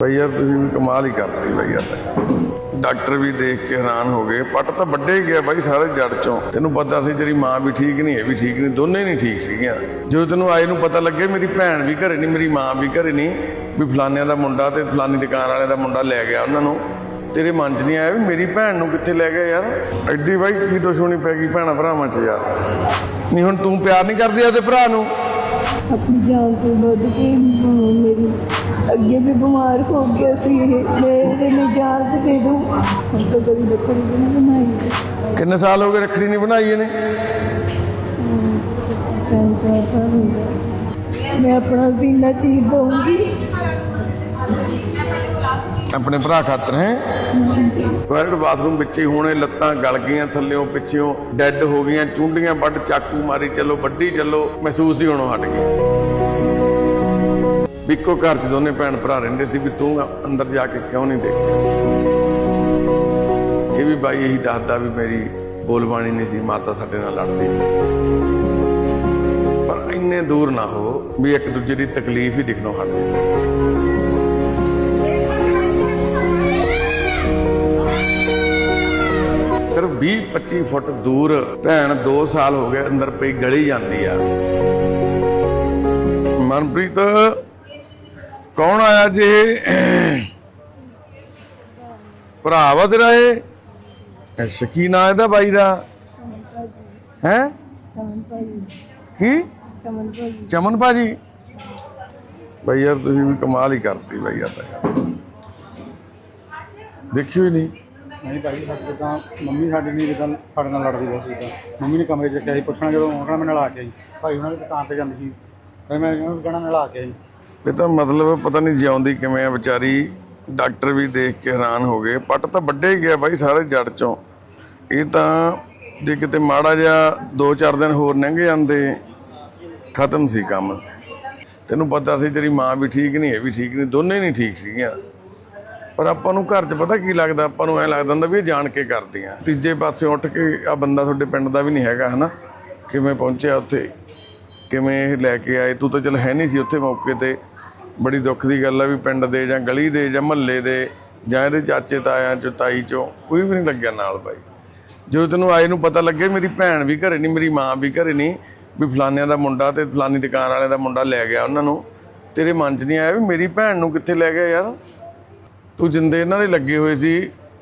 ਬਈ ਯਾਰ ਤੁਸੀਂ ਵੀ ਕਮਾਲ ਹੀ ਕਰਤੀ ਬਈ ਯਾਰ। ਡਾਕਟਰ ਵੀ ਦੇਖ ਕੇ ਹੈਰਾਨ ਹੋ ਗਏ। ਪੱਟ ਤਾਂ ਵੱਡੇ ਹੀ ਗਿਆ ਬਾਈ ਸਾਰੇ ਜੜ ਚੋਂ। ਤੈਨੂੰ ਪਤਾ ਸੀ ਤੇਰੀ ਮਾਂ ਵੀ ਠੀਕ ਨਹੀਂ, ਇਹ ਵੀ ਠੀਕ ਨਹੀਂ, ਦੋਨੇ ਨਹੀਂ ਠੀਕ ਸੀਗੀਆਂ। ਜਦੋਂ ਤੈਨੂੰ ਆਏ ਨੂੰ ਪਤਾ ਲੱਗੇ ਮੇਰੀ ਭੈਣ ਵੀ ਘਰੇ ਨਹੀਂ, ਮੇਰੀ ਮਾਂ ਵੀ ਘਰੇ ਨਹੀਂ, ਵੀ ਫਲਾਨਿਆਂ ਦਾ ਮੁੰਡਾ ਤੇ ਫਲਾਨੀ ਦੁਕਾਨ ਵਾਲੇ ਦਾ ਮੁੰਡਾ ਲੈ ਗਿਆ ਉਹਨਾਂ ਨੂੰ। ਤੇਰੇ ਮਨ 'ਚ ਨਹੀਂ ਆਇਆ ਵੀ ਮੇਰੀ ਭੈਣ ਨੂੰ ਕਿੱਥੇ ਲੈ ਗਿਆ ਯਾਰ? ਐਡੀ ਬਾਈ ਕੀ ਦੁਸ਼ਮਣੀ ਪੈ ਗਈ ਭੈਣਾ ਭਰਾਵਾਂ 'ਚ ਯਾਰ। ਨਹੀਂ ਹੁਣ ਤੂੰ ਪਿਆਰ ਨਹੀਂ ਕਰਦੀ ਉਹਦੇ ਭਰਾ ਨੂੰ? ਆਪਣੀ ਜਾਨ ਤੋਂ ਵੱਧ ਕੇ ਮੇਰੀ ਅੱਗੇ ਵੀ ਬਿਮਾਰ ਹੋ ਗਿਆ ਸੀ ਇਹ। ਮੈਂ ਇਹਦੇ ਲਈ ਜਾਨ ਦੇ ਦੂੰ। ਹੁਣ ਤਾਂ ਕਦੀ ਵੀ ਨਹੀਂ ਬਣਾਈ। ਕਿੰਨੇ ਸਾਲ ਹੋ ਗਏ ਰੱਖੜੀ ਨਹੀਂ ਬਣਾਈ ਇਹਨੇ? ਮੈਂ ਆਪਣਾ ਸੀਨਾ ਚੀਰ ਦਊਂਗੀ। ਆਪਣੇ ਭਰਾ ਖਾਤਰ ਹੈ। ਟਾਇਲਟ ਬਾਥਰੂਮ ਵਿੱਚ ਹੀ ਹੋਣੇ, ਲੱਤਾਂ ਗਲ ਗਈਆਂ ਥੱਲਿਓਂ ਪਿੱਛਿਓਂ ਡੈੱਡ ਹੋ ਗਈਆਂ, ਚੁੰਡੀਆਂ ਵੱਢ, ਚਾਕੂ ਮਾਰੀ, ਚੱਲੋ, ਵੱਡੀ ਚੱਲੋ, ਮਹਿਸੂਸ ਹੀ ਹੋਣੋਂ ਹਟ ਗਈ। ਵੀ ਘਰ 'ਚ ਦੋਨੇ ਭੈਣ ਭਰਾ ਰਹਿੰਦੇ ਸੀ ਵੀ ਤੂੰ ਅੰਦਰ ਜਾ ਕੇ ਕਿਉਂ ਨਹੀਂ ਦੇਖਿਆ? ਇਹ ਵੀ ਬਾਈ ਇਹੀ ਦੱਸਦਾ ਵੀ ਮੇਰੀ ਬੋਲਬਾਣੀ ਨਹੀਂ ਸੀ, ਮਾਤਾ ਸਾਡੇ ਨਾਲ ਲੜਦੀ ਸੀ। ਪਰ ਇੰਨੇ ਦੂਰ ਨਾ ਹੋ ਵੀ ਇੱਕ ਦੂਜੇ ਦੀ ਤਕਲੀਫ ਹੀ ਦਿਖਣੋਂ ਹਟ ਜਾਵੇ 25 ਫੁੱਟ ਦੂਰ ਭੈਣ 2 ਸਾਲ ਹੋ ਗਏ ਅੰਦਰ ਪਈ ਗਲੀ ਜਾਂਦੀ ਆ। ਮਨਪ੍ਰੀਤ, ਕੌਣ ਆਇਆ ਜੇ? ਭਰਾ ਵਾ ਤੇਰਾ ਇਹ? ਅੱਛਾ ਕੀ ਨਾਂ ਇਹਦਾ ਬਾਈ ਦਾ। ਹੈ? ਸਮਨ ਕੀ? ਚਮਨ ਭਾਜੀ? ਬਈ ਯਾਰ, ਤੁਸੀਂ ਵੀ ਕਮਾਲ ਹੀ ਕਰਤੀ ਬਈ ਯਾਰ ਤਾਂ। ਦੇਖਿਓ ਹੀ ਨਹੀਂ। ਨਹੀਂ ਭਾਈ, ਸਾਡੇ ਤਾਂ ਮੰਮੀ ਸਾਡੀ ਨਹੀਂ ਜਿੱਦਾਂ ਸਾਡੇ ਨਾਲ ਲੜਦੀ ਬਹੁਤ ਸੀ ਤਾਂ ਮੰਮੀ ਨੇ ਕਮਰੇ 'ਚ ਰੱਖਿਆ ਸੀ, ਪੁੱਛਣਾ ਜਦੋਂ ਉਹਨਾਂ ਨਾਲ ਆ ਕੇ ਆਈ। ਭਾਈ ਉਹਨਾਂ ਦੀ ਦੁਕਾਨ ਤੇ ਜਾਂਦੀ ਸੀ। ਫਿਰ ਮੈਂ ਉਹਨਾਂ ਨੂੰ ਕਹਿਣਾ, ਨਾਲ ਆ ਕੇ ਆਈ। ਇਹ ਤਾਂ ਮਤਲਬ ਪਤਾ ਨਹੀਂ ਜਿਉਂਦੀ ਕਿਵੇਂ ਆ, ਵਿਚਾਰੀ ਡਾਕਟਰ ਵੀ ਦੇਖ ਕੇ ਹੈਰਾਨ ਹੋ ਗਏ। ਪੱਟ ਤਾਂ ਵੱਡੇ ਹੀ ਗਿਆ ਬਾਈ ਸਾਰੇ ਜੜ ਚੋਂ। ਇਹ ਤਾਂ ਜੇ ਕਿਤੇ ਮਾੜਾ ਜਿਹਾ 2-4 ਦਿਨ ਹੋਰ ਲੰਘ ਜਾਂਦੇ, ਖਤਮ ਸੀ ਕੰਮ। ਤੈਨੂੰ ਪਤਾ ਸੀ ਤੇਰੀ ਮਾਂ ਵੀ ਠੀਕ ਨਹੀਂ, ਇਹ ਵੀ ਠੀਕ ਨਹੀਂ, ਦੋਨੇ ਨਹੀਂ ਠੀਕ ਸੀਗੀਆਂ। ਪਰ ਆਪਾਂ ਨੂੰ ਘਰ 'ਚ ਪਤਾ ਕੀ ਲੱਗਦਾ? ਆਪਾਂ ਨੂੰ ਐ ਲੱਗਦਾ ਹੁੰਦਾ ਵੀ ਇਹ ਜਾਣ ਕੇ ਕਰਦੀਆਂ ਤੀਜੇ ਪਾਸੇ ਉੱਠ ਕੇ ਆ ਬੰਦਾ ਤੁਹਾਡੇ ਪਿੰਡ ਦਾ ਵੀ ਨਹੀਂ ਹੈਗਾ, ਹਨਾ? ਕਿਵੇਂ ਪਹੁੰਚਿਆ ਉੱਥੇ? ਕਿਵੇਂ ਇਹ ਲੈ ਕੇ ਆਏ? ਤੂੰ ਤਾਂ ਚਲ ਹੈ ਨਹੀਂ ਸੀ ਉੱਥੇ ਮੌਕੇ ਤੇ। ਬੜੀ ਦੁੱਖ ਦੀ ਗੱਲ ਆ ਵੀ ਪਿੰਡ ਦੇ ਜਾਂ ਗਲੀ ਦੇ ਜਾਂ ਮਹੱਲੇ ਦੇ ਜਾਂ ਇਹਦੇ ਚਾਚੇ ਤਾਇਆਂ ਚੋਂ, ਤਾਈ ਚੋਂ, ਕੋਈ ਵੀ ਨਹੀਂ ਲੱਗਿਆ ਨਾਲ ਬਾਈ। ਜਦੋਂ ਤੈਨੂੰ ਆਏ ਨੂੰ ਪਤਾ ਲੱਗਿਆ ਮੇਰੀ ਭੈਣ ਵੀ ਘਰੇ ਨਹੀਂ, ਮੇਰੀ ਮਾਂ ਵੀ ਘਰੇ ਨਹੀਂ, ਵੀ ਫਲਾਨਿਆਂ ਦਾ ਮੁੰਡਾ ਤੇ ਫਲਾਨੀ ਦੁਕਾਨ ਵਾਲਿਆਂ ਦਾ ਮੁੰਡਾ ਲੈ ਗਿਆ ਉਹਨਾਂ ਨੂੰ। ਤੇਰੇ ਮਨ 'ਚ ਨਹੀਂ ਆਇਆ ਵੀ ਮੇਰੀ ਭੈਣ ਨੂੰ ਕਿੱਥੇ ਲੈ ਗਿਆ ਯਾਰ? ਤੂੰ ਜਿੰਦੇ ਇਹਨਾਂ ਦੇ ਲੱਗੇ ਹੋਏ ਸੀ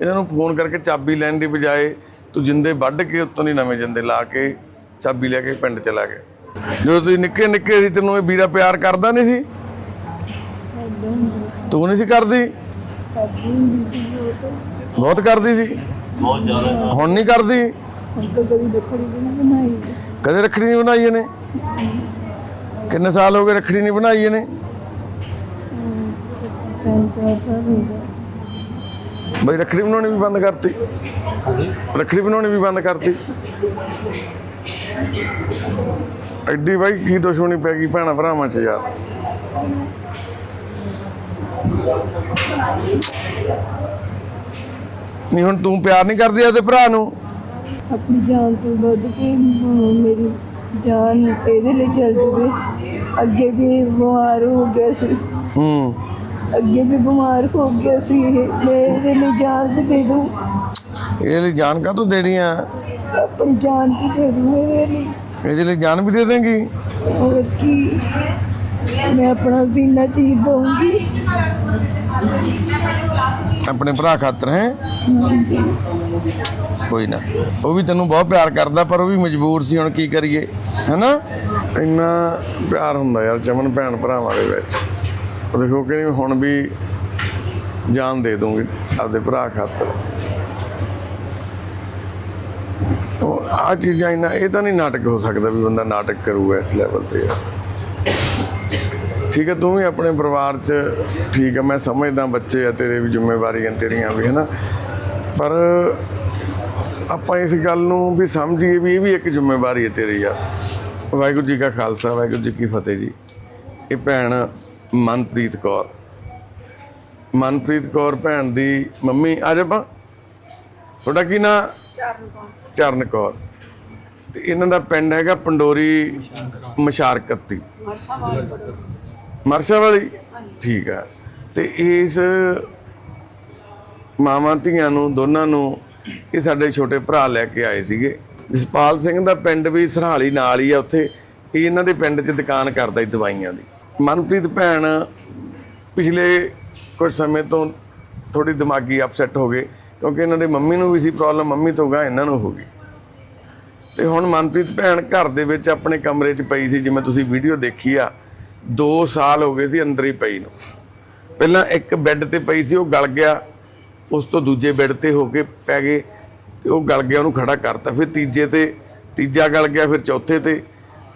ਇਹਨਾਂ ਨੂੰ ਫੋਨ ਕਰਕੇ ਚਾਬੀ ਲੈਣ ਦੀ ਬਜਾਏ ਤੂੰ ਜਿੰਦੇ ਵੱਢ ਕੇ ਉੱਤੋਂ ਦੀ ਨਵੇਂ ਜਿੰਦੇ ਲਾ ਕੇ ਚਾਬੀ ਲੈ ਕੇ ਪਿੰਡ ਚਲਾ ਗਿਆ। ਜਦੋਂ ਤੁਸੀਂ ਨਿੱਕੇ ਨਿੱਕੇ ਸੀ ਤੈਨੂੰ ਇਹ ਵੀਰਾ ਪਿਆਰ ਕਰਦਾ ਨਹੀਂ ਸੀ? ਤੂੰ ਨਹੀਂ ਸੀ ਕਰਦੀ? ਤਾਂ ਬਹੁਤ ਕਰਦੀ ਸੀ? ਬਹੁਤ ਜ਼ਿਆਦਾ। ਹੁਣ ਨਹੀਂ ਕਰਦੀ? ਤਾਂ ਕਦੇ ਰੱਖੜੀ ਨਹੀਂ ਬਣਾਈ ਇਹਨੇ? ਕਿੰਨੇ ਸਾਲ ਹੋ ਗਏ ਰੱਖੜੀ ਨਹੀਂ ਬਣਾਈ ਇਹਨੇ? ਤਿੰਨ ਚਾਰ ਸਾਲ ਹੋ ਗਏ ਬਈ ਰੱਖੜੀ ਬਣਾਉਣੀ ਵੀ ਬੰਦ ਕਰਤੀ। ਰੱਖੜੀ ਬਣਾਉਣੀ ਵੀ ਬੰਦ ਕਰਤੀ। ਐਡੀ ਬਾਈ ਕੀ ਦੁਸ਼ਮਣੀ ਪੈ ਗਈ ਭੈਣਾ ਭਰਾਵਾਂ 'ਚ ਯਾਰ। ਨਹੀਂ ਹੁਣ ਤੂੰ ਪਿਆਰ ਨਹੀਂ ਕਰਦੀ ਉਹਦੇ ਭਰਾ ਨੂੰ? ਆਪਣੀ ਜਾਨ ਤੋਂ ਵੱਧ ਕੇ ਮੇਰੀ ਜਾਨ ਇਹਦੇ ਲਈ ਚੱਲ ਜਵੇ। ਅੱਗੇ ਵੀ ਬਿਮਾਰ ਹੋ ਗਿਆ ਸੀ। ਹੂੰ। ਅੱਗੇ ਵੀ ਬਿਮਾਰ ਹੋ ਗਿਆ ਸੀ ਇਹ। ਮੈਂ ਇਹਦੇ ਲਈ ਜਾਨ ਦੇ ਦੂੰ ਇਹਦੇ ਲਈ ਜਾਨ ਕਾ ਤੂੰ ਦੇਣੀ ਆ? ਆਪਣੀ ਜਾਨ ਵੀ ਦੇ ਦੂੰ ਇਹਦੇ ਲਈ। ਇਹਦੇ ਲਈ ਜਾਨ ਵੀ ਦੇ ਦੇਂਗੀ? ਹੋਰ ਕੀ? ਮੈਂ ਆਪਣਾ ਸੀਨਾ ਚੀਰ ਦਊਂਗੀ। ਆਪਣੇ ਭਰਾ ਖਾਤਰ ਹੈ? ਕੋਈ ਨਾ। ਉਹ ਵੀ ਤੈਨੂੰ ਬਹੁਤ ਪਿਆਰ ਕਰਦਾ ਪਰ ਉਹ ਵੀ ਮਜਬੂਰ ਸੀ ਹੁਣ ਕੀ ਕਰੀਏ? ਹੈਨਾ? ਇੰਨਾ ਪਿਆਰ ਹੁੰਦਾ ਯਾਰ ਚਮਨ ਭੈਣ ਭਰਾਵਾਂ ਦੇ ਵਿੱਚ। ਦੇਖੋ ਕਿ ਹੁਣ ਵੀ ਜਾਨ ਦੇ ਦੂੰਗੀ ਆਪਦੇ ਭਰਾ ਖਾਤਰ। ਉਹ ਆ ਚੀਜ਼ਾਂ ਇੰਨਾ ਇਹ ਤਾਂ ਨਹੀਂ ਨਾਟਕ ਹੋ ਸਕਦਾ ਵੀ ਬੰਦਾ ਨਾਟਕ ਕਰੂਗਾ ਇਸ ਲੈਵਲ ਤੇ। ਠੀਕ ਹੈ, ਤੂੰ ਵੀ ਆਪਣੇ ਪਰਿਵਾਰ 'ਚ ਠੀਕ ਹੈ, ਮੈਂ ਸਮਝਦਾ ਬੱਚੇ ਆ, ਤੇਰੇ ਵੀ ਜ਼ਿੰਮੇਵਾਰੀਆਂ ਤੇਰੀਆਂ ਵੀ, ਹਨਾ? ਪਰ ਆਪਾਂ ਇਸ ਗੱਲ ਨੂੰ ਵੀ ਸਮਝੀਏ ਵੀ ਇਹ ਵੀ ਇੱਕ ਜ਼ਿੰਮੇਵਾਰੀ ਹੈ ਤੇਰੀ ਯਾਰ। ਵਾਹਿਗੁਰੂ ਜੀ ਕਾ ਖਾਲਸਾ, ਵਾਹਿਗੁਰੂ ਜੀ ਕੀ ਫਤਿਹ ਜੀ। ਇਹ ਭੈਣ ਮਨਪ੍ਰੀਤ ਕੌਰ। ਮਨਪ੍ਰੀਤ ਕੌਰ ਭੈਣ ਦੀ ਮੰਮੀ ਆ ਜਾ ਪਾ ਤੁਹਾਡਾ ਕੀ ਨਾਂ? ਚਰਨ ਕੌਰ। ਤੇ ਇਹਨਾਂ ਦਾ ਪਿੰਡ ਹੈਗਾ ਪੰਡੋਰੀ ਮਸ਼ਾਰਕਤੀ। ਮਰਸ਼ਾ ਵਾਲੀ ਠੀਕ ਆ। ਤੇ ਇਸ ਮਾਵਾਂ ਧੀਆਂ ਨੂੰ ਦੋਨਾਂ ਨੂੰ ਇਹ ਸਾਡੇ ਛੋਟੇ ਭਰਾ ਲੈ ਕੇ ਆਏ ਸੀਗੇ। ਜਸਪਾਲ ਸਿੰਘ ਦਾ ਪਿੰਡ ਵੀ ਸਰਹਾਲੀ ਨਾਲ ਹੀ ਆ ਉੱਥੇ। ਇਹ ਇਹਨਾਂ ਦੇ ਪਿੰਡ 'ਚ ਦੁਕਾਨ ਕਰਦਾ ਸੀ ਦਵਾਈਆਂ ਦੀ। ਮਨਪ੍ਰੀਤ ਭੈਣ ਪਿਛਲੇ ਕੁਝ ਸਮੇਂ ਤੋਂ ਥੋੜੀ ਦਿਮਾਗੀ ਅਪਸੈਟ ਹੋ ਗਏ, ਕਿਉਂਕਿ ਇਹਨਾਂ ਦੇ ਮੰਮੀ ਨੂੰ ਵੀ ਸੀ ਪ੍ਰੋਬਲਮ ਮੰਮੀ ਤੋਂ ਗਾ ਇਹਨਾਂ ਨੂੰ ਹੋ ਗਈ। ਤੇ ਹੁਣ ਮਨਪ੍ਰੀਤ ਭੈਣ ਘਰ ਦੇ ਵਿੱਚ ਆਪਣੇ ਕਮਰੇ 'ਚ ਪਈ ਸੀ, ਜਿਵੇਂ ਤੁਸੀਂ ਵੀਡੀਓ ਦੇਖੀ ਆ 2 ਸਾਲ ਹੋ ਗਏ ਸੀ ਅੰਦਰ ਹੀ ਪਈ ਨੂੰ। ਪਹਿਲਾਂ ਇੱਕ ਬੈੱਡ ਤੇ ਪਈ ਸੀ, ਉਹ ਗਲ ਗਿਆ, ਉਸ ਤੋਂ ਦੂਜੇ ਬੈੱਡ ਤੇ ਹੋ ਕੇ ਪੈ ਗਏ, ਤੇ ਉਹ ਗਲ ਗਿਆ, ਉਹਨੂੰ ਖੜਾ ਕਰਤਾ। ਫਿਰ ਤੀਜੇ ਤੇ, ਤੀਜਾ ਗਲ ਗਿਆ, ਫਿਰ ਚੌਥੇ ਤੇ,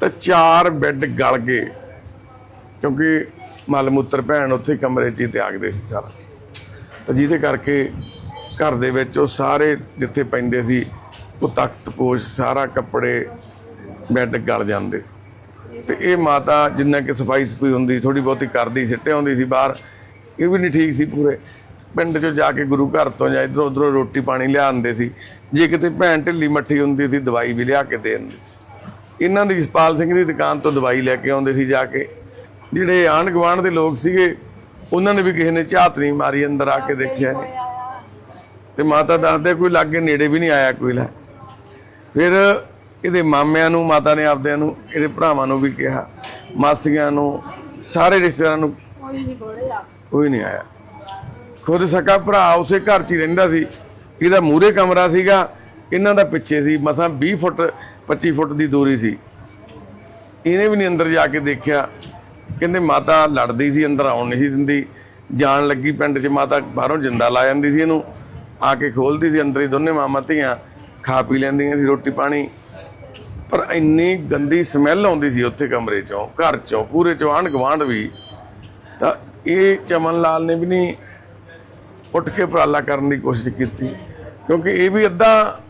ਤਾਂ ਚਾਰ ਬੈੱਡ ਗਲ ਗਏ। ਕਿਉਂਕਿ ਮਲ ਮੂਤਰ ਭੈਣ ਉੱਥੇ ਕਮਰੇ 'ਚ ਹੀ ਤਿਆਗਦੇ ਸੀ ਸਾਰਾ। ਤਾਂ ਜਿਹਦੇ ਕਰਕੇ ਘਰ ਦੇ ਵਿੱਚ ਉਹ ਸਾਰੇ ਜਿੱਥੇ ਪੈਂਦੇ ਸੀ, ਉਹ ਤਖਤ, ਪੋਸ਼, ਸਾਰਾ ਕੱਪੜੇ, ਬੈੱਡ ਗਲ ਜਾਂਦੇ ਸੀ। ਤੇ ਇਹ ਮਾਤਾ ਜਿੰਨਾ ਕਿ ਸਫ਼ਾਈ ਸਫੂਈ ਹੁੰਦੀ ਥੋੜੀ ਬਹੁਤੀ ਕਰਦੀ ਸਿੱਟੇ ਆਉਂਦੀ ਸੀ ਬਾਹਰ, ਇਹ ਵੀ ਨਹੀਂ ਠੀਕ ਸੀ ਪੂਰੇ। ਪਿੰਡ 'ਚੋਂ ਜਾ ਕੇ ਗੁਰੂ ਘਰ ਤੋਂ ਜਾਂ ਇਧਰੋਂ ਉਧਰੋਂ ਰੋਟੀ ਪਾਣੀ ਲਿਆਉਂਦੇ ਸੀ। ਜੇ ਕਿਤੇ ਭੈਣ ਢਿੱਲੀ ਮੱਠੀ ਹੁੰਦੀ ਸੀ, ਦਵਾਈ ਵੀ ਲਿਆ ਕੇ ਦੇ ਦਿੰਦੇ ਸੀ। ਇਹਨਾਂ ਦੀ ਜਸਪਾਲ ਸਿੰਘ ਦੀ ਦੁਕਾਨ ਤੋਂ ਦਵਾਈ ਲੈ ਕੇ ਆਉਂਦੇ ਸੀ ਜਾ ਕੇ। ਜਿਹੜੇ ਆਂਢ ਗੁਆਂਢ ਦੇ ਲੋਕ ਸੀਗੇ ਉਹਨਾਂ ਨੇ ਵੀ ਕਿਸੇ ਨੇ ਝਾਤ ਨਹੀਂ ਮਾਰੀ ਅੰਦਰ ਆ ਕੇ ਦੇਖਿਆ। ਤੇ ਮਾਤਾ ਦੱਸਦੇ ਕੋਈ ਲਾਗੇ ਨੇੜੇ ਵੀ ਨਹੀਂ ਆਇਆ ਕੋਈ ਲੈ। ਫਿਰ ਇਹਦੇ ਮਾਮਿਆਂ ਨੂੰ ਮਾਤਾ ਨੇ ਆਪਦਿਆਂ ਨੂੰ ਇਹਦੇ ਭਰਾਵਾਂ ਨੂੰ ਵੀ ਕਿਹਾ। ਮਾਸੀਆਂ ਨੂੰ ਸਾਰੇ ਰਿਸ਼ਤੇਦਾਰਾਂ ਨੂੰ ਕੋਈ ਨਹੀਂ ਆਇਆ। ਖੁਦ ਸਕਾ ਭਰਾ ਉਸੇ ਘਰ 'ਚ ਹੀ ਰਹਿੰਦਾ ਸੀ। ਇਹਦਾ ਮੂਹਰੇ ਕਮਰਾ ਸੀਗਾ ਇਹਨਾਂ ਦਾ ਪਿੱਛੇ ਸੀ ਮਸਾਂ 20 ਫੁੱਟ 25 ਫੁੱਟ ਦੀ ਦੂਰੀ ਸੀ। ਇਹਨੇ ਵੀ ਨਹੀਂ ਅੰਦਰ ਜਾ ਕੇ ਦੇਖਿਆ। ਕਹਿੰਦੇ ਮਾਤਾ ਲੜਦੀ ਸੀ, ਅੰਦਰ ਆਉਣ ਨਹੀਂ ਸੀ ਦਿੰਦੀ। ਜਾਣ ਲੱਗੀ ਪਿੰਡ 'ਚ, ਮਾਤਾ ਬਾਹਰੋਂ ਜਿੰਦਾ ਲਾ ਜਾਂਦੀ ਸੀ ਇਹਨੂੰ। ਆ ਕੇ ਖੋਲਦੀ ਸੀ ਅੰਦਰ ਹੀ, ਦੋਨੇ ਮਾਮਾ ਧੀਆਂ ਖਾ ਪੀ ਲੈਂਦੀਆਂ ਸੀ ਰੋਟੀ ਪਾਣੀ। ਪਰ ਇੰਨੀ ਗੰਦੀ ਸਮੈਲ ਆਉਂਦੀ ਸੀ ਉੱਥੇ ਕਮਰੇ 'ਚੋਂ, ਘਰ 'ਚੋਂ, ਪੂਰੇ 'ਚੋਂ ਆਂਢ ਗੁਆਂਢ ਵੀ। ਤਾਂ ਇਹ ਚਮਨ ਲਾਲ ਨੇ ਵੀ ਨਹੀਂ ਉੱਠ ਕੇ ਉਪਰਾਲਾ ਕਰਨ ਦੀ ਕੋਸ਼ਿਸ਼ ਕੀਤੀ। ਕਿਉਂਕਿ ਇਹ ਵੀ ਅੱਧਾ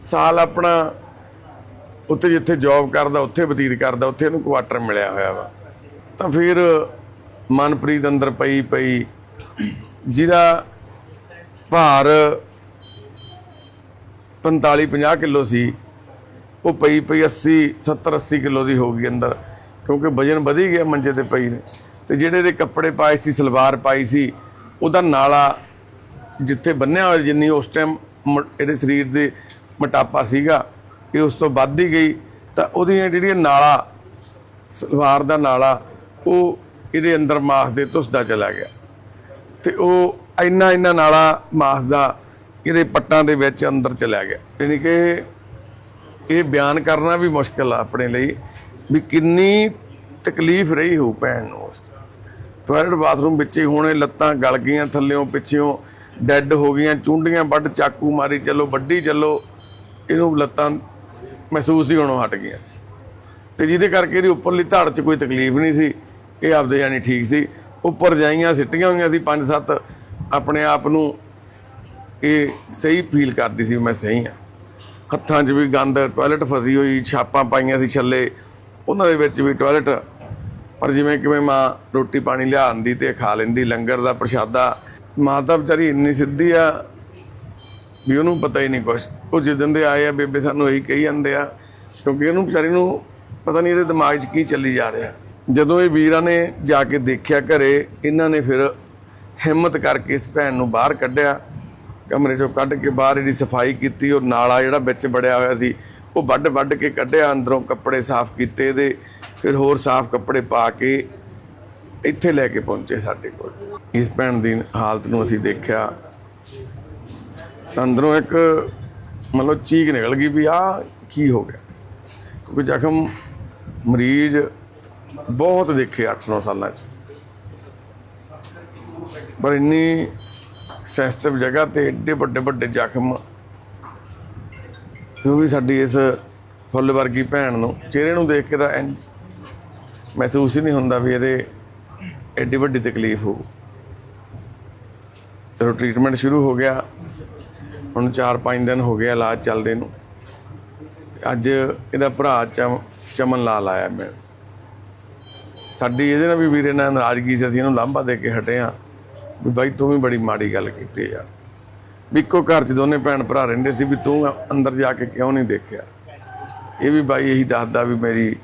ਸਾਲ ਆਪਣਾ ਉੱਥੇ ਜਿੱਥੇ ਜੌਬ ਕਰਦਾ, ਉੱਥੇ ਬਤੀਤ ਕਰਦਾ, ਉੱਥੇ ਇਹਨੂੰ ਕੁਆਟਰ ਮਿਲਿਆ ਹੋਇਆ ਵਾ। ਤਾਂ ਫਿਰ ਮਨਪ੍ਰੀਤ ਅੰਦਰ ਪਈ ਪਈ। ਜਿਹਦਾ ਭਾਰ 45 50 ਕਿਲੋ ਸੀ, ਉਹ ਪਈ ਪਈ 80 70 80 ਕਿਲੋ ਦੀ ਹੋ ਗਈ ਅੰਦਰ, ਕਿਉਂਕਿ ਵਜਨ ਵਧੀ ਗਿਆ ਮੰਜੇ ਤੇ ਪਈ ਨੇ। ਤੇ ਜਿਹੜੇ ਇਹਦੇ ਕੱਪੜੇ ਪਾਏ ਸੀ, ਸਲਵਾਰ ਪਾਈ ਸੀ, ਉਹਦਾ ਨਾਲਾ ਜਿੱਥੇ ਬੰਨਿਆ ਹੋਇਆ ਜਿੰਨੀ ਉਸ ਟਾਈਮ ਇਹਦੇ ਸਰੀਰ ਦੇ ਮੋਟਾਪਾ ਸੀਗਾ, ਇਹ ਉਸ ਤੋਂ ਵੱਧ ਹੀ ਗਈ। ਤਾਂ ਉਹਦੀਆਂ ਜਿਹੜੀਆਂ ਨਾਲਾ, ਸਲਵਾਰ ਦਾ ਨਾਲਾ ਉਹ ਇਹਦੇ ਅੰਦਰ ਮਾਸ ਦੇ ਧੁੱਸਦਾ ਚਲਾ ਗਿਆ। ਤੇ ਉਹ ਇੰਨਾ ਇੰਨਾ ਨਾਲਾ ਮਾਸ ਦਾ ਇਹਦੇ ਪੱਟਾਂ ਦੇ ਵਿੱਚ ਅੰਦਰ ਚਲਾ ਗਿਆ। ਯਾਨੀ ਕਿ ਇਹ ਬਿਆਨ ਕਰਨਾ ਵੀ ਮੁਸ਼ਕਲ ਆ ਆਪਣੇ ਲਈ ਵੀ ਕਿੰਨੀ ਤਕਲੀਫ ਰਹੀ ਹੋ ਭੈਣ ਨੂੰ ਉਸ ਟਾਇਲਟ ਬਾਥਰੂਮ ਵਿੱਚ ਹੀ ਹੋਣੇ ਲੱਤਾਂ ਗਲ ਗਈਆਂ, ਥੱਲਿਓਂ ਪਿੱਛਿਓਂ ਡੈੱਡ ਹੋ ਗਈਆਂ, ਚੁੰਡੀਆਂ ਵੱਢ ਚਾਕੂ ਮਾਰੀ, ਚੱਲੋ ਵੱਡੀ ਚੱਲੋ, ਇਹਨੂੰ ਲੱਤਾਂ ਮਹਿਸੂਸ ਹੀ ਹੋਣੋਂ ਹਟ ਗਈਆਂ ਸੀ। ਤੇ ਜਿਹਦੇ ਕਰਕੇ ਇਹਦੀ ਉੱਪਰਲੀ ਧੜ 'ਚ ਕੋਈ ਤਕਲੀਫ ਨਹੀਂ ਸੀ। ਇਹ ਆਪਦੇ ਜਾਨੀ ਠੀਕ ਸੀ। ਉੱਪਰ ਜਾਈਆਂ, ਸਿੱਟੀਆਂ ਹੋਈਆਂ ਸੀ ਪੰਜ ਸੱਤ। ਆਪਣੇ ਆਪ ਨੂੰ ਇਹ ਸਹੀ ਫੀਲ ਕਰਦੀ ਸੀ ਵੀ ਮੈਂ ਸਹੀ ਆ ਹੱਥਾਂ 'ਚ ਵੀ ਗੰਦ ਟਾਇਲਟ ਫਸੀ ਹੋਈ, ਛਾਪਾਂ ਪਾਈਆਂ ਸੀ ਛੱਲੇ। ਉਹਨਾਂ ਦੇ ਵਿੱਚ ਵੀ ਟਾਇਲਟ ਪਰ ਜਿਵੇਂ ਕਿਵੇਂ ਮਾਂ ਰੋਟੀ ਪਾਣੀ ਲਿਆਉਂਦੀ ਤੇ ਖਾ ਲੈਂਦੀ, ਲੰਗਰ ਦਾ, ਪ੍ਰਸ਼ਾਦਾ। ਮਾਂ ਤਾਂ ਵਿਚਾਰੀ ਇੰਨੀ ਸਿੱਧੀ ਆ ਵੀ ਉਹਨੂੰ ਪਤਾ ਹੀ ਨਹੀਂ ਕੁਛ। ਉਹ ਜਿੱਦਣ ਦੇ ਆਏ ਆ, ਬੇਬੇ ਸਾਨੂੰ ਇਹੀ ਕਹੀ ਜਾਂਦੇ ਆ। ਕਿਉਂਕਿ ਉਹਨੂੰ ਵਿਚਾਰੀ ਨੂੰ ਪਤਾ ਨਹੀਂ ਇਹਦੇ ਦਿਮਾਗ 'ਚ ਕੀ ਚੱਲੀ ਜਾ ਰਿਹਾ। ਜਦੋਂ ਇਹ ਵੀਰਾਂ ਨੇ ਜਾ ਕੇ ਦੇਖਿਆ ਘਰੇ, ਇਹਨਾਂ ਨੇ ਫਿਰ ਹਿੰਮਤ ਕਰਕੇ ਇਸ ਭੈਣ ਨੂੰ ਬਾਹਰ ਕੱਢਿਆ। ਕਮਰੇ ਚੋਂ ਕੱਢ ਕੇ ਬਾਹਰ ਇਹਦੀ ਸਫ਼ਾਈ ਕੀਤੀ ਔਰ ਨਾਲਾ ਜਿਹੜਾ ਵਿੱਚ ਬੜਿਆ ਹੋਇਆ ਸੀ, ਉਹ ਵੱਢ ਵੱਢ ਕੇ ਕੱਢਿਆ, ਅੰਦਰੋਂ ਕੱਪੜੇ ਸਾਫ਼ ਕੀਤੇ ਇਹਦੇ, ਫਿਰ ਹੋਰ ਸਾਫ਼ ਕੱਪੜੇ ਪਾ ਕੇ ਇੱਥੇ ਲੈ ਕੇ ਪਹੁੰਚੇ ਸਾਡੇ ਕੋਲ। ਇਸ ਭੈਣ ਦੀ ਹਾਲਤ ਨੂੰ ਅਸੀਂ ਦੇਖਿਆ, ਅੰਦਰੋਂ ਇੱਕ ਮਤਲਬ ਚੀਕ ਨਿਕਲ ਗਈ ਵੀ ਆ ਕੀ ਹੋ ਗਿਆ? ਕਿਉਂਕਿ ਜ਼ਖਮ, ਮਰੀਜ਼ ਬਹੁਤ ਦੇਖੇ 8-9 ਸਾਲਾਂ 'ਚ। ਪਰ ਇੰਨੀ ਸੈਂਸਿਟਿਵ ਜਗ੍ਹਾ ਤੇ ਏਡੇ ਵੱਡੇ ਵੱਡੇ ਜ਼ਖਮ ਜੋ ਵੀ ਸਾਡੀ ਇਸ ਫੁੱਲ ਵਰਗੀ ਭੈਣ ਨੂੰ, ਚਿਹਰੇ ਨੂੰ ਦੇਖ ਕੇ ਤਾਂ ਐਂ ਮਹਿਸੂਸ ਹੀ ਨਹੀਂ ਹੁੰਦਾ ਵੀ ਇਹਦੇ ਐਡੀ ਵੱਡੀ ਤਕਲੀਫ ਹੋ ਚਲੋ ਟ੍ਰੀਟਮੈਂਟ ਸ਼ੁਰੂ ਹੋ ਗਿਆ, ਹੁਣ 4-5 ਦਿਨ ਹੋ ਗਿਆ ਇਲਾਜ ਚੱਲਦੇ ਨੂੰ। ਅੱਜ ਇਹਦਾ ਭਰਾ ਚਮ, ਚਮਨ ਲਾਲ ਆਇਆ ਮੈਂ। ਸਾਡੀ ਇਹਦੇ ਨਾਲ ਵੀ ਵੀਰੇ ਨਾਲ ਨਾਰਾਜ਼ਗੀ ਸੀ, ਅਸੀਂ ਇਹਨੂੰ ਲਾਂਭਾ ਦੇ ਕੇ ਹਟੇ ਆ ਵੀ ਬਾਈ ਤੂੰ ਵੀ ਬੜੀ ਮਾੜੀ ਗੱਲ ਕੀਤੀ ਯਾਰ ਵੀ ਇੱਕੋ ਘਰ 'ਚ ਦੋਨੇ ਭੈਣ ਭਰਾ ਰਹਿੰਦੇ ਸੀ, ਵੀ ਤੂੰ ਅੰਦਰ ਜਾ ਕੇ ਕਿਉਂ ਨਹੀਂ ਦੇਖਿਆ? ਇਹ ਵੀ ਬਾਈ ਇਹੀ ਦੱਸਦਾ ਵੀ ਮੇਰੀ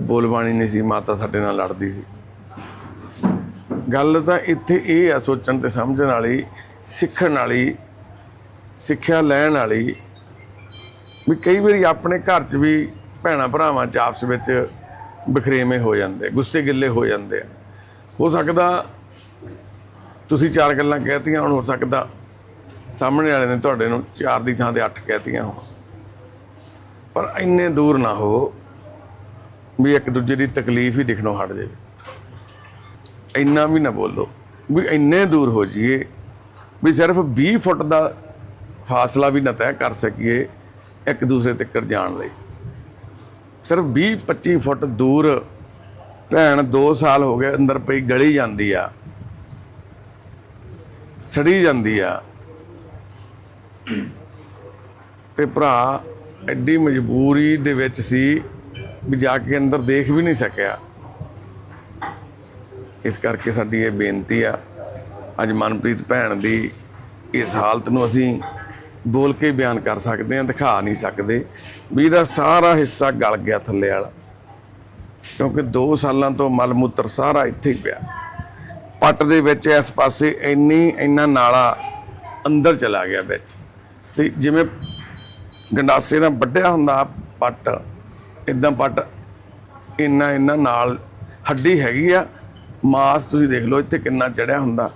ਬੋਲਬਾਣੀ ਨਹੀਂ ਸੀ, ਮਾਤਾ ਸਾਡੇ ਨਾਲ ਲੜਦੀ ਸੀ। ਗੱਲ ਤਾਂ ਇੱਥੇ ਇਹ ਆ ਸੋਚਣ ਤੇ ਸਮਝਣ ਵਾਲੀ, ਸਿੱਖਣ ਵਾਲੀ, ਸਿੱਖਿਆ ਲੈਣ ਵਾਲੀ, ਵੀ ਕਈ ਵਾਰੀ ਆਪਣੇ ਘਰ 'ਚ ਵੀ ਭੈਣਾ ਭਰਾਵਾਂ 'ਚ ਆਪਸ ਵਿੱਚ ਬਖਰੇਵੇਂ ਹੋ ਜਾਂਦੇ ਗੁੱਸੇ ਗਿੱਲੇ ਹੋ ਜਾਂਦੇ ਆ। ਹੋ ਸਕਦਾ ਤੁਸੀਂ ਚਾਰ ਗੱਲਾਂ ਕਹਿਤੀਆਂ ਹੁਣ, ਹੋ ਸਕਦਾ ਸਾਹਮਣੇ ਵਾਲੇ ਨੇ ਤੁਹਾਡੇ ਨੂੰ ਚਾਰ ਦੀ ਥਾਂ ਤੇ ਅੱਠ ਕਹਿਤੀਆਂ ਹੋਣ। ਪਰ ਇੰਨੇ ਦੂਰ ਨਾ ਹੋ ਵੀ ਇੱਕ ਦੂਜੇ ਦੀ ਤਕਲੀਫ ਹੀ ਦਿਖਣੋਂ ਹਟ ਜਾਵੇ। ਇੰਨਾ ਵੀ ਨਾ ਬੋਲੋ ਵੀ ਇੰਨੇ ਦੂਰ ਹੋ ਜਾਈਏ ਵੀ ਸਿਰਫ 20 ਫੁੱਟ ਦਾ ਫਾਸਲਾ ਵੀ ਨਾ ਤੈਅ ਕਰ ਸਕੀਏ ਇੱਕ ਦੂਸਰੇ ਤੱਕ ਜਾਣ ਲਈ। ਸਿਰਫ 20 25 ਫੁੱਟ ਦੂਰ ਭੈਣ 2 ਸਾਲ ਹੋ ਗਏ ਅੰਦਰ ਪਈ ਗਲੀ ਜਾਂਦੀ ਆ। ਸੜੀ ਜਾਂਦੀ ਆ। ਤੇ ਭਰਾ ਐਡੀ ਮਜਬੂਰੀ ਦੇ ਵਿੱਚ ਸੀ ਵੀ ਜਾ ਕੇ ਅੰਦਰ ਦੇਖ ਵੀ ਨਹੀਂ ਸਕਿਆ। ਇਸ ਕਰਕੇ ਸਾਡੀ ਇਹ ਬੇਨਤੀ ਆ, ਅੱਜ ਮਨਪ੍ਰੀਤ ਭੈਣ ਦੀ ਇਸ ਹਾਲਤ ਨੂੰ ਅਸੀਂ ਬੋਲ ਕੇ ਬਿਆਨ ਕਰ ਸਕਦੇ ਹਾਂ, ਦਿਖਾ ਨਹੀਂ ਸਕਦੇ। ਵੀ ਇਹਦਾ ਸਾਰਾ ਹਿੱਸਾ ਗਲ ਗਿਆ ਥੱਲੇ ਵਾਲਾ। ਕਿਉਂਕਿ 2 ਸਾਲਾਂ ਤੋਂ ਮਲ ਮੂਤਰ ਸਾਰਾ ਇੱਥੇ ਹੀ ਪਿਆ। ਪੱਟ ਦੇ ਵਿੱਚ ਇਸ ਪਾਸੇ ਇੰਨੀ, ਇੰਨਾ ਨਾਲਾ ਅੰਦਰ ਚਲਾ ਗਿਆ ਵਿੱਚ। ਤੇ ਜਿਵੇਂ ਗੰਡਾਸੇ ਨਾਲ ਵੱਢਿਆ ਹੁੰਦਾ ਪੱਟ ਇਦਾਂ ਪੱਟ, ਇੰਨਾ ਇੰਨਾ ਨਾਲ ਹੱਡੀ ਹੈਗੀ ਆ। ਮਾਸ ਤੁਸੀਂ ਦੇਖ ਲਓ, ਇੱਥੇ ਕਿੰਨਾ ਚੜਿਆ ਹੁੰਦਾ।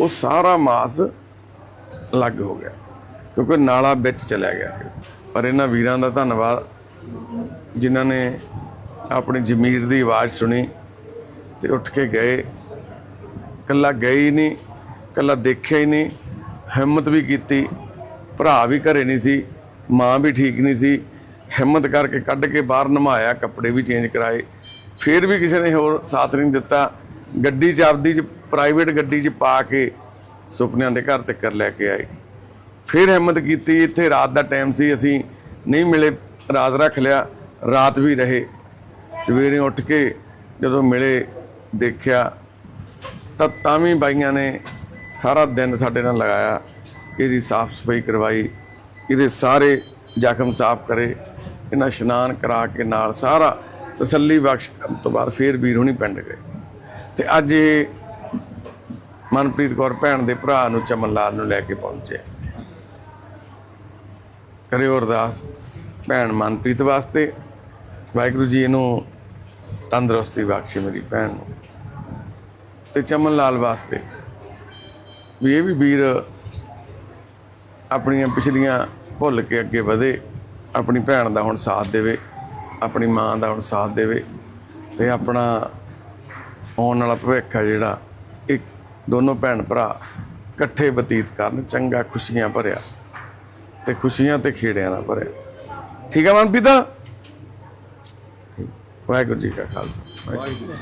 ਉਹ ਸਾਰਾ ਮਾਸ ਅਲੱਗ ਹੋ ਗਿਆ। ਕਿਉਂਕਿ ਨਾਲਾ ਵਿੱਚ ਚਲਿਆ ਗਿਆ ਸੀ। ਪਰ ਇਹਨਾਂ ਵੀਰਾਂ ਦਾ ਧੰਨਵਾਦ, ਜਿਨ੍ਹਾਂ ਨੇ ਆਪਣੀ ਜ਼ਮੀਰ ਦੀ ਆਵਾਜ਼ ਸੁਣੀ ਤੇ ਉੱਠ ਕੇ ਗਏ। ਕੱਲਾ ਗਏ ਹੀ ਨਹੀਂ ਕੱਲਾ ਦੇਖਿਆ ਹੀ ਨਹੀਂ, ਹਿੰਮਤ ਵੀ ਕੀਤੀ। ਭਰਾ ਵੀ ਘਰੇ ਨਹੀਂ ਸੀ, ਮਾਂ ਵੀ ਠੀਕ ਨਹੀਂ ਸੀ। ਹਿੰਮਤ ਕਰਕੇ ਕੱਢ ਕੇ ਬਾਹਰ ਨਮਾਇਆ, ਕੱਪੜੇ ਵੀ ਚੇਂਜ ਕਰਾਏ। ਫਿਰ ਵੀ ਕਿਸੇ ਨੇ ਹੋਰ ਸਾਥ ਨਹੀਂ ਦਿੱਤਾ। ਗੱਡੀ 'ਚ ਆਪਦੀ 'ਚ ਪ੍ਰਾਈਵੇਟ ਗੱਡੀ 'ਚ ਪਾ ਕੇ ਸੁਪਨਿਆਂ ਦੇ ਘਰ ਤੱਕ ਲੈ ਕੇ ਆਏ। ਫਿਰ ਹਿੰਮਤ ਕੀਤੀ, ਇੱਥੇ ਰਾਤ ਦਾ ਟਾਈਮ ਸੀ, ਅਸੀਂ ਨਹੀਂ ਮਿਲੇ, ਰਾਤ ਰੱਖ ਲਿਆ, ਰਾਤ ਵੀ ਰਹੇ। ਸਵੇਰੇ ਉੱਠ ਕੇ ਜਦੋਂ ਮਿਲੇ, ਦੇਖਿਆ, ਤਾਂ ਤਾਂ ਵੀ ਬਾਈਆਂ ਨੇ ਸਾਰਾ ਦਿਨ ਸਾਡੇ ਨਾਲ ਲਗਾਇਆ, ਇਹਦੀ ਸਾਫ਼ ਸਫ਼ਾਈ ਕਰਵਾਈ, ਇਹਦੇ ਸਾਰੇ ਜ਼ਖਮ ਸਾਫ਼ ਕਰੇ, ਇਹਨਾਂ ਇਸ਼ਨਾਨ ਕਰਾ ਕੇ ਨਾਲ ਸਾਰਾ ਤਸੱਲੀ ਬਖਸ਼ ਕਰਨ ਤੋਂ ਬਾਅਦ ਫੇਰ ਵੀਰ ਹੁਣੀ ਪਿੰਡ ਗਏ। ਤੇ ਅੱਜ ਇਹ ਮਨਪ੍ਰੀਤ ਕੌਰ ਭੈਣ ਦੇ ਭਰਾ ਨੂੰ ਚਮਨ ਲਾਲ ਨੂੰ ਲੈ ਕੇ ਪਹੁੰਚੇ। ਕਰਿਓ ਅਰਦਾਸ ਭੈਣ ਮਨਪ੍ਰੀਤ ਵਾਸਤੇ। ਵਾਹਿਗੁਰੂ ਜੀ ਇਹਨੂੰ ਤੰਦਰੁਸਤੀ ਬਖਸ਼ੇ ਮੇਰੀ ਭੈਣ ਨੂੰ। ਤੇ ਚਮਨ ਲਾਲ ਵਾਸਤੇ ਵੀ ਇਹ ਵੀ ਵੀਰ ਆਪਣੀਆਂ ਪਿਛਲੀਆਂ ਭੁੱਲ ਕੇ ਅੱਗੇ ਵਧੇ, ਆਪਣੀ ਭੈਣ ਦਾ ਹੁਣ ਸਾਥ ਦੇਵੇ, ਆਪਣੀ ਮਾਂ ਦਾ ਹੁਣ ਸਾਥ ਦੇਵੇ ਤੇ ਆਪਣਾ ਆਉਣ ਵਾਲਾ ਭਵਿੱਖ ਆ ਜਿਹੜਾ ਇੱਕ ਦੋਨੋਂ ਭੈਣ ਭਰਾ ਇਕੱਠੇ ਬਤੀਤ ਕਰਨ, ਚੰਗਾ ਖੁਸ਼ੀਆਂ ਭਰਿਆ। ਤੇ ਖੁਸ਼ੀਆਂ ਤੇ ਖੇੜਿਆਂ ਨਾਲ ਭਰਿਆ ਠੀਕ ਹੈ ਮਨਪ੍ਰੀਤਾ? ਵਾਹਿਗੁਰੂ ਜੀ ਕਾ ਖਾਲਸਾ। ਵਾਹਿਗੁਰੂ